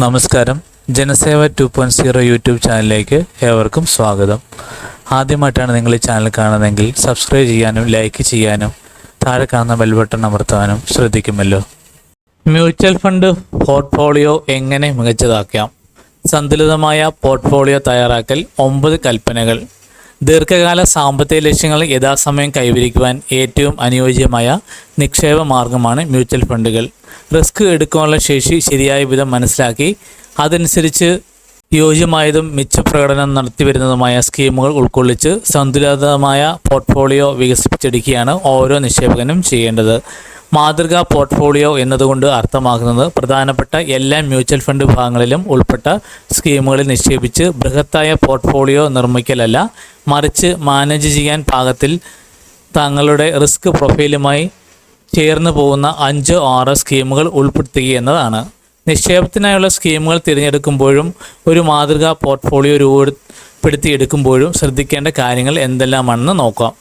നമസ്കാരം. Janaseva two point zero YouTube ചാനലിലേക്ക് ഏവർക്കും സ്വാഗതം. ആദ്യമായിട്ടാണ് നിങ്ങൾ ഈ ചാനൽ കാണുന്നതെങ്കിൽ സബ്സ്ക്രൈബ് ചെയ്യാനും ലൈക്ക് ചെയ്യാനും താഴെ കാണുന്ന ബെൽ ബട്ടൺ അമർത്താനും ശ്രദ്ധിക്കുമല്ലോ. മ്യൂച്വൽ ഫണ്ട് പോർട്ട്ഫോളിയോ എങ്ങനെ മികച്ചതാക്കാം? സന്തുലിതമായ പോർട്ട്ഫോളിയോ തയ്യാറാക്കൽ ഒമ്പത് കൽപ്പനകൾ. ദീർഘകാല സാമ്പത്തിക ലക്ഷ്യങ്ങൾ യഥാസമയം കൈവരിക്കുവാൻ ഏറ്റവും അനുയോജ്യമായ നിക്ഷേപ മാർഗമാണ് മ്യൂച്വൽ ഫണ്ടുകൾ. റിസ്ക് എടുക്കാനുള്ള ശേഷി ശരിയായ വിധം മനസ്സിലാക്കി അതനുസരിച്ച് യോജ്യമായതും മിച്ചപ്രകടനം നടത്തിവരുന്നതുമായ സ്കീമുകൾ ഉൾക്കൊള്ളിച്ച് സന്തുലിതമായ പോർട്ട്ഫോളിയോ വികസിപ്പിച്ചെടുക്കുകയാണ് ഓരോ നിക്ഷേപകനും ചെയ്യേണ്ടത്. മാതൃകാ പോർട്ട്ഫോളിയോ എന്നതുകൊണ്ട് അർത്ഥമാക്കുന്നത് പ്രധാനപ്പെട്ട എല്ലാ മ്യൂച്വൽ ഫണ്ട് വിഭാഗങ്ങളിലും ഉൾപ്പെട്ട സ്കീമുകളിൽ നിക്ഷേപിച്ച് ബൃഹത്തായ പോർട്ട്ഫോളിയോ നിർമ്മിക്കലല്ല മറിച്ച് മാനേജ് ചെയ്യാൻ പാകത്തിൽ തങ്ങളുടെ റിസ്ക് പ്രൊഫൈലുമായി ചേർന്ന് പോകുന്ന അഞ്ചോ ആറോ സ്കീമുകൾ ഉൾപ്പെടുത്തുക എന്നതാണ്. നിക്ഷേപത്തിനായുള്ള സ്കീമുകൾ തിരഞ്ഞെടുക്കുമ്പോഴും ഒരു മാതൃകാ പോർട്ട്ഫോളിയോ രൂപപ്പെടുത്തിയെടുക്കുമ്പോഴും ശ്രദ്ധിക്കേണ്ട കാര്യങ്ങൾ എന്തെല്ലാമാണെന്ന് നോക്കാം.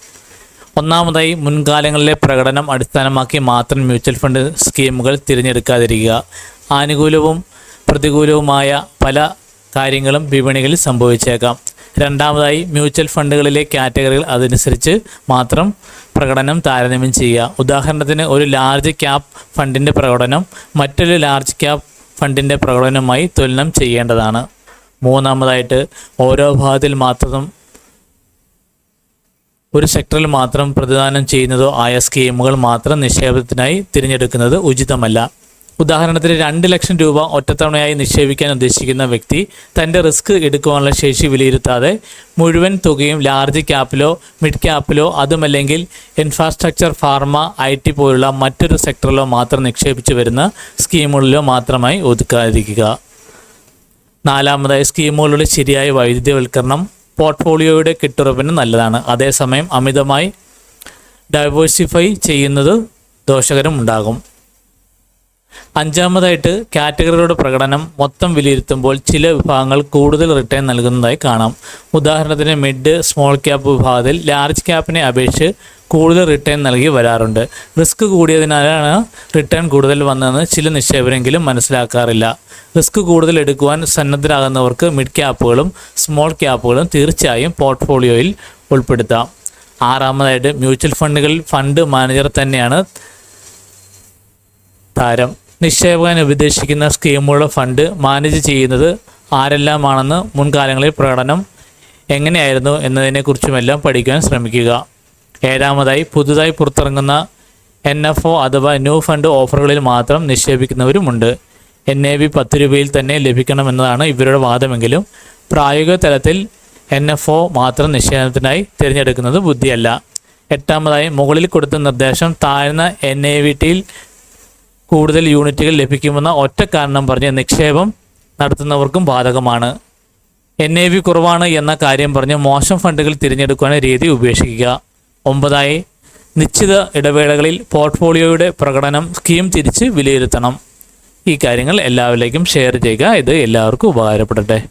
ഒന്നാമതായി മുൻകാലങ്ങളിലെ പ്രകടനം അടിസ്ഥാനമാക്കി മാത്രം മ്യൂച്വൽ ഫണ്ട് സ്കീമുകൾ തിരഞ്ഞെടുക്കാതിരിക്കുക. ആനുകൂലവും പ്രതികൂലവുമായ പല കാര്യങ്ങളും വിപണികളിൽ സംഭവിച്ചേക്കാം. രണ്ടാമതായി മ്യൂച്വൽ ഫണ്ടുകളിലെ കാറ്റഗറികൾ അതനുസരിച്ച് മാത്രം പ്രകടനം താരതമ്യം ചെയ്യുക. ഉദാഹരണത്തിന് ഒരു ലാർജ് ക്യാപ് ഫണ്ടിന്റെ പ്രകടനം മറ്റൊരു ലാർജ് ക്യാപ് ഫണ്ടിന്റെ പ്രകടനവുമായി തുലനം ചെയ്യേണ്ടതാണ്. മൂന്നാമതായിട്ട് ഓരോ ഭാഗത്തിൽ മാത്രം ഒരു സെക്ടറിൽ മാത്രം പ്രതിദാനം ചെയ്യുന്നതോ ആയ സ്കീമുകൾ മാത്രം നിക്ഷേപത്തിനായി തിരഞ്ഞെടുക്കുന്നത് ഉചിതമല്ല. ഉദാഹരണത്തിന് രണ്ട് ലക്ഷം രൂപ ഒറ്റത്തവണയായി നിക്ഷേപിക്കാൻ ഉദ്ദേശിക്കുന്ന വ്യക്തി തന്റെ റിസ്ക് എടുക്കുവാനുള്ള ശേഷി വിലയിരുത്താതെ മുഴുവൻ തുകയും ലാർജ് ക്യാപ്പിലോ മിഡ് ക്യാപ്പിലോ അതുമല്ലെങ്കിൽ ഇൻഫ്രാസ്ട്രക്ചർ ഫാർമ ഐ ടി പോലുള്ള മറ്റൊരു സെക്ടറിലോ മാത്രം നിക്ഷേപിച്ചു വരുന്ന സ്കീമുകളിലോ മാത്രമായി ഒതുക്കാതിരിക്കുക. നാലാമതായി സ്കീമുകളുടെ ശരിയായ വൈദ്യുതിവൽക്കരണം പോർട്ട്ഫോളിയോയുടെ കെട്ടുറപ്പിന് നല്ലതാണ്. അതേസമയം അമിതമായി ഡൈവേഴ്സിഫൈ ചെയ്യുന്നത് ദോഷകരം ഉണ്ടാകും അഞ്ചാമതായിട്ട് കാറ്റഗറികളുടെ പ്രകടനം മൊത്തം വിലയിരുത്തുമ്പോൾ ചില വിഭാഗങ്ങൾ കൂടുതൽ റിട്ടേൺ നൽകുന്നതായി കാണാം. ഉദാഹരണത്തിന് മിഡ് സ്മോൾ ക്യാപ്പ് വിഭാഗത്തിൽ ലാർജ് ക്യാപ്പിനെ അപേക്ഷിച്ച് കൂടുതൽ റിട്ടേൺ നൽകി വരാറുണ്ട്. റിസ്ക് കൂടിയതിനാലാണ് റിട്ടേൺ കൂടുതൽ വന്നതെന്ന് ചില നിക്ഷേപരെങ്കിലും മനസ്സിലാക്കാറില്ല. റിസ്ക് കൂടുതൽ എടുക്കുവാൻ സന്നദ്ധരാകുന്നവർക്ക് മിഡ് ക്യാപ്പുകളും സ്മോൾ ക്യാപ്പുകളും തീർച്ചയായും പോർട്ട്ഫോളിയോയിൽ ഉൾപ്പെടുത്താം. ആറാമതായിട്ട് മ്യൂച്വൽ ഫണ്ടുകളിൽ ഫണ്ട് മാനേജർ തന്നെയാണ് താരം. നിക്ഷേപകൻ ഉപദേശിക്കുന്ന സ്കീമുകളുടെ ഫണ്ട് മാനേജ് ചെയ്യുന്നത് ആരെല്ലാമാണെന്ന് മുൻകാലങ്ങളിൽ പ്രകടനം എങ്ങനെയായിരുന്നു എന്നതിനെക്കുറിച്ചുമെല്ലാം പഠിക്കാൻ ശ്രമിക്കുക. ഏഴാമതായി പുതുതായി പുറത്തിറങ്ങുന്ന എൻ എഫ് ഒ അഥവാ ന്യൂ ഫണ്ട് ഓഫറുകളിൽ മാത്രം നിക്ഷേപിക്കുന്നവരുമുണ്ട്. എൻ എ ബി പത്ത് രൂപയിൽ തന്നെ ലഭിക്കണമെന്നതാണ് ഇവരുടെ വാദമെങ്കിലും. പ്രായോഗിക തലത്തിൽ എൻ എഫ് ഒ മാത്രം നിക്ഷേപത്തിനായി തിരഞ്ഞെടുക്കുന്നത് ബുദ്ധിയല്ല. എട്ടാമതായി മുകളിൽ കൊടുത്ത നിർദ്ദേശം താഴ്ന്ന എൻ എ വി ടിയിൽ കൂടുതൽ യൂണിറ്റുകൾ ലഭിക്കുമെന്ന ഒറ്റ കാരണം പറഞ്ഞ് നിക്ഷേപം നടത്തുന്നവർക്കും ബാധകമാണ്. എൻ എ വി കുറവാണ് എന്ന കാര്യം പറഞ്ഞ് മോശം ഫണ്ടുകൾ തിരഞ്ഞെടുക്കുവാൻ രീതി ഉപേക്ഷിക്കുക. ഒമ്പതായി നിശ്ചിത ഇടവേളകളിൽ പോർട്ട്ഫോളിയോയുടെ പ്രകടനം സ്കീം തിരിച്ച് വിലയിരുത്തണം. ഈ കാര്യങ്ങൾ എല്ലാവരിലേക്കും ഷെയർ ചെയ്യുക. ഇത് എല്ലാവർക്കും ഉപകാരപ്പെടട്ടെ.